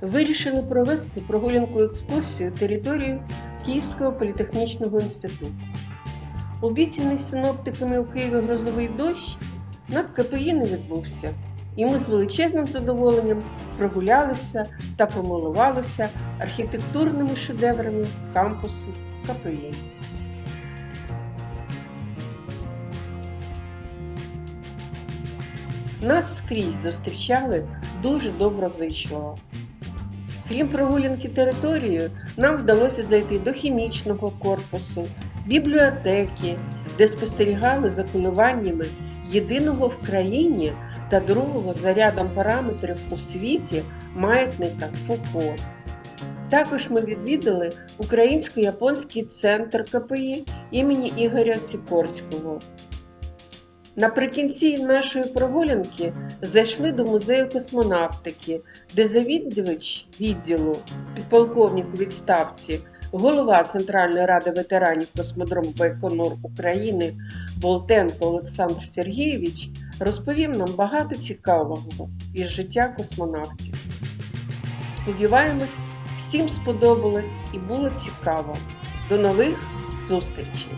вирішили провести прогулянку екскурсію територію Київського політехнічного інституту. Обіцяний синоптиками у Києві грозовий дощ над КПІ не відбувся, і ми з величезним задоволенням прогулялися та помилувалися архітектурними шедеврами кампусу КПІ. Нас скрізь зустрічали дуже доброзичливо. Крім прогулянки територією, нам вдалося зайти до хімічного корпусу, бібліотеки, де спостерігали за коливаннями єдиного в країні та другого за рядом параметрів у світі маятника Фуко. Також ми відвідали Українсько-японський центр КПІ імені Ігоря Сікорського. Наприкінці нашої прогулянки зайшли до музею космонавтики, де завідувач відділу, підполковник у відставці, голова Центральної ради ветеранів космодрому Байконур України Болтенко Олександр Сергійович розповів нам багато цікавого із життя космонавтів. Сподіваємось, всім сподобалось і було цікаво. До нових зустрічей!